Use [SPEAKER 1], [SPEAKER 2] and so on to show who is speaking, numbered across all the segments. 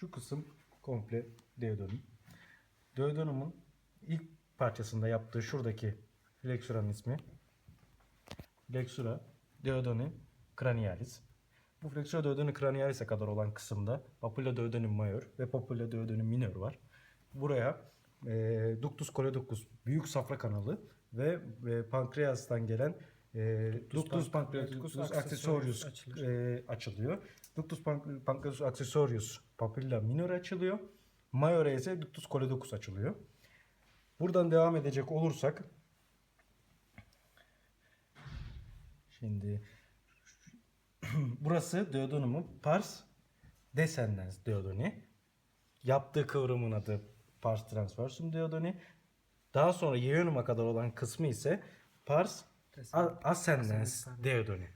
[SPEAKER 1] Şu kısım komple duodenum. Duodenumun ilk parçasında yaptığı şuradaki flexuranın ismi Flexura duodeni cranialis. Bu flexura duodeni cranialis'e kadar olan kısımda papilla duodenum major ve papilla duodenum minor var. Buraya e, ductus coledochus büyük safra kanalı ve, ve pankreastan gelen e, ductus pancreaticus accessorius
[SPEAKER 2] açılır.
[SPEAKER 1] açılıyor. Ductus panc- pancreaticus accessorius papilla minor açılıyor. Major'a ise ductus coledochus açılıyor. Buradan devam edecek olursak Şimdi burası duodenumun pars descendens duodeni. Yaptığı kıvrımın adı pars transversum duodeni. Daha sonra yeonuma kadar olan kısmı ise pars ascendens duodeni.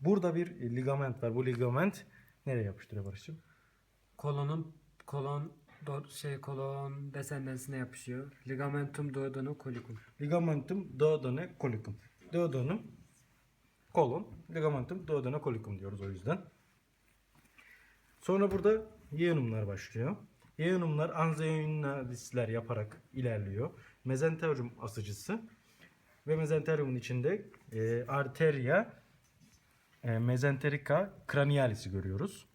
[SPEAKER 1] Burada bir ligament var. Bu ligament nereye yapıştırıyor Barış'cığım?
[SPEAKER 2] Kolonun kolon do, şey kolon descendensine yapışıyor. Ligamentum duodenocolicum.
[SPEAKER 1] Ligamentum duodenocolicum. Duodenum kolon, ligamentum duodenocolicum diyoruz o yüzden. Sonra burada yeonumlar başlıyor. Yeonumlar anzeyonalisler yaparak ilerliyor. Mezenterium asıcısı ve mezenteriumun içinde e, arteria e, mezenterica cranialis'i görüyoruz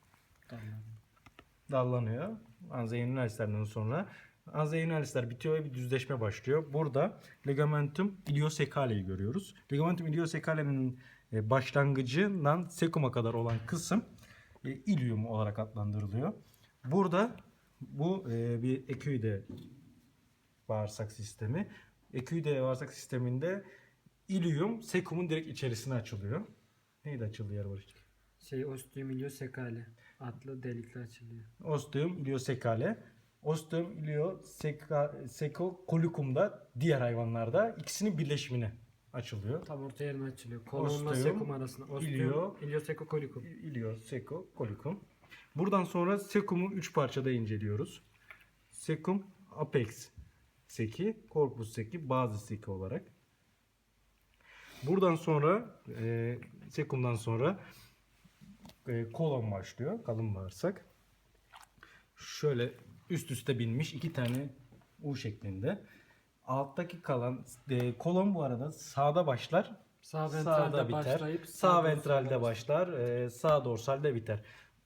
[SPEAKER 1] dallanıyor. Anzeyonalislerden sonra Anzeyonalisler bitiyor ve bir düzleşme başlıyor. Burada ligamentum iliosecale'yi görüyoruz. Ligamentum iliosecale'nin e, başlangıcından sekuma kadar olan kısım e, ilium olarak adlandırılıyor. Burada bu e, bir eküide bağırsak sistemi. Eküide bağırsak sisteminde ilium sekumun direkt içerisine açılıyor. Neydi açıldığı yer Barış?
[SPEAKER 2] Şey ostium iliosecale adlı delikle açılıyor.
[SPEAKER 1] Osteum iliosecale. Osteum iliosecale da diğer hayvanlarda ikisinin birleşimine açılıyor.
[SPEAKER 2] Tam orta yerine açılıyor. Kolonla
[SPEAKER 1] Ostium,
[SPEAKER 2] sekum arasında. Ostium
[SPEAKER 1] ilio-
[SPEAKER 2] ilioseccocolicum.
[SPEAKER 1] Iliosecaleum. Buradan sonra sekumu 3 parçada inceliyoruz. Sekum apex seki, corpus seki, bazı seki olarak. Buradan sonra e, sekumdan sonra e, kolon başlıyor. Kalın bağırsak. Şöyle üst üste binmiş iki tane U şeklinde. Alttaki kalan e, kolon bu arada sağda başlar.
[SPEAKER 2] Sağ
[SPEAKER 1] Sağda
[SPEAKER 2] ventralde
[SPEAKER 1] biter.
[SPEAKER 2] başlayıp
[SPEAKER 1] Sağ
[SPEAKER 2] dorsalde
[SPEAKER 1] ventralde başlar. e, sağ dorsalde biter.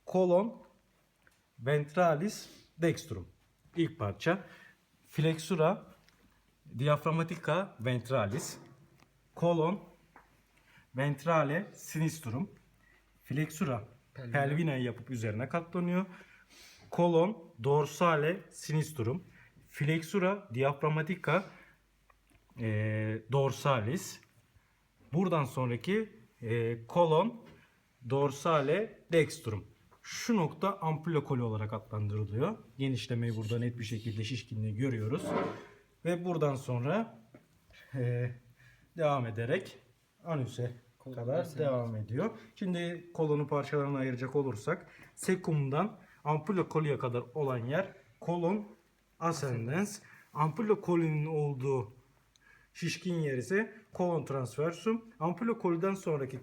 [SPEAKER 1] Kolon ventralis dextrum. İlk parça. Flexura diaphragmatica ventralis. Kolon ventrale sinistrum. Flexura
[SPEAKER 2] Pelvina.
[SPEAKER 1] pelvina yapıp üzerine katlanıyor. Kolon dorsale sinistrum. Flexura diaphragmatica e, dorsalis. Buradan sonraki e, kolon dorsale dextrum. Şu nokta ampulla koli olarak adlandırılıyor. Genişlemeyi burada net bir şekilde şişkinliği görüyoruz. Ve buradan sonra e, devam ederek anüse
[SPEAKER 2] Kolon
[SPEAKER 1] kadar
[SPEAKER 2] descendens.
[SPEAKER 1] devam ediyor. Şimdi kolonu parçalarına ayıracak olursak sekumdan ampulla koliye kadar olan yer kolon ascendens. Ampulla kolinin olduğu şişkin yer ise kolon transversum. Ampulla koliden sonraki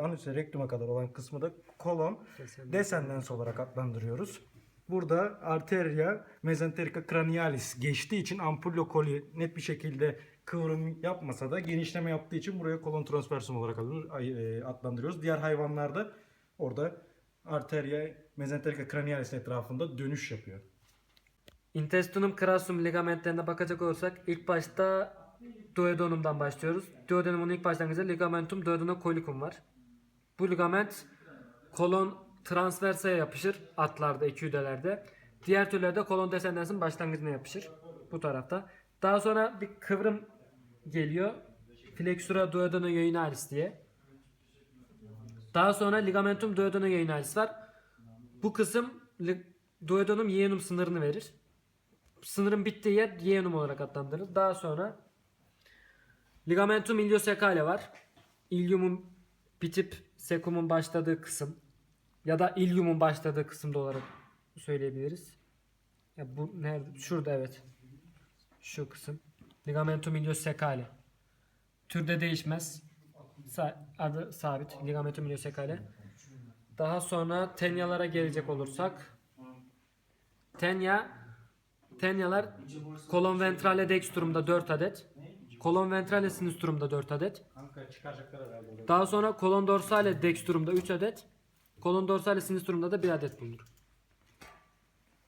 [SPEAKER 1] anüse rektuma kadar olan kısmı da kolon
[SPEAKER 2] Descendens.
[SPEAKER 1] olarak adlandırıyoruz. Burada arteria mesenterica cranialis geçtiği için ampulla coli net bir şekilde kıvrım yapmasa da genişleme yaptığı için buraya kolon transversum olarak e, adlandırıyoruz. Diğer hayvanlarda orada arteria mesenterica cranialis etrafında dönüş yapıyor.
[SPEAKER 2] Intestinum crassum ligamentlerine bakacak olursak ilk başta duodenumdan başlıyoruz. Duodenumun ilk başlangıcında ligamentum duodenocolicum var. Bu ligament kolon transversaya yapışır atlarda, eküdelerde. Diğer türlerde kolon descendensin başlangıcına yapışır. Bu tarafta. Daha sonra bir kıvrım geliyor. Flexura duodenojejinalis diye. Daha sonra ligamentum duodenojejinalis var. Bu kısım duodenum yeonum sınırını verir. Sınırın bittiği yer yeonum olarak adlandırılır. Daha sonra ligamentum iliosecale var. Iliumun bitip sekumun başladığı kısım ya da iliumun başladığı kısımda olarak söyleyebiliriz. Ya bu nerede? Şurada evet. Şu kısım. Ligamentum iliosecale. Türde değişmez. Sa- adı sabit. Ligamentum iliosecale. Daha sonra tenyalara gelecek olursak tenya tenyalar kolon ventrale dextrumda 4 adet. Kolon ventrale sinistrumda 4 adet.
[SPEAKER 1] Kanka çıkaracaklar herhalde.
[SPEAKER 2] Daha sonra kolon dorsale dextrumda 3 adet. Kolon dorsale sinistrumda da 1 adet bulunur.